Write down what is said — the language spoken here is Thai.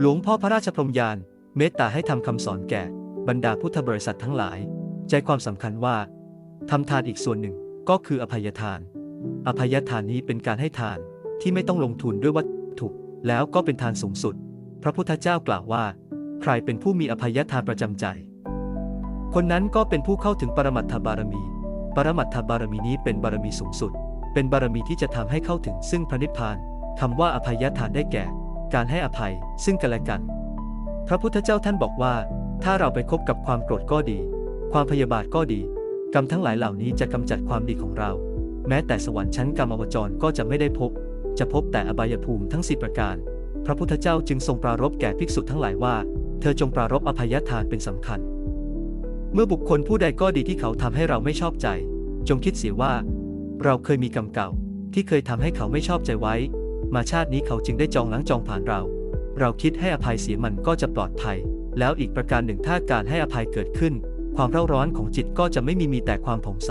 หลวงพ่อพระราชพรมยาน เมตตาให้ทำคำสอนแก่ บรรดาพุทธบริษัททั้งหลาย ใจความสำคัญว่าทำทานอีกส่วนหนึ่งก็คืออภัยทาน อภัยทานนี้เป็นการให้ทานที่ไม่ต้องลงทุนด้วยวัตถุแล้วก็เป็นทานสูงสุด พระพุทธเจ้ากล่าวว่า ใครเป็นผู้มีอภัยทานประจำใจ คนนั้นก็เป็นผู้เข้าถึงปรมัตถบารมี ปรมัตถบารมีนี้เป็นบารมีสูงสุด เป็นบารมีที่จะทำให้เข้าถึงซึ่งพระนิพพานคำว่าอภัยทานได้แก่ การให้อภัย ซึ่งกันและกัน พระพุทธเจ้าท่านบอกว่า ถ้าเราไปคบกับความโกรธก็ดี ความพยาบาทก็ดี กรรมทั้งหลายเหล่านี้จะกำจัดความดีของเรา แม้แต่สวรรค์ชั้นกรรมอวจรก็จะไม่ได้พบ จะพบแต่อบายภูมิทั้งสิประการ พระพุทธเจ้าจึงทรงปรารภแก่ภิกษุทั้งหลายว่า เธอจงปรารภอภัยทานเป็นสำคัญ เมื่อบุคคลผู้ใดก็ดีที่เขาทำให้เราไม่ชอบใจ จงคิดเสียว่า เราเคยมีกรรมเก่าที่เคยทำให้เขาไม่ชอบใจไว้ มาชาตินี้เขาจึงได้จองล้างจองผ่านเรา เราคิดให้อภัยเสียมันก็จะปลอดภัย แล้วอีกประการหนึ่งถ้าการให้อภัยเกิดขึ้น ความเร่าร้อนของจิตก็จะไม่มีมีแต่ความผ่องใส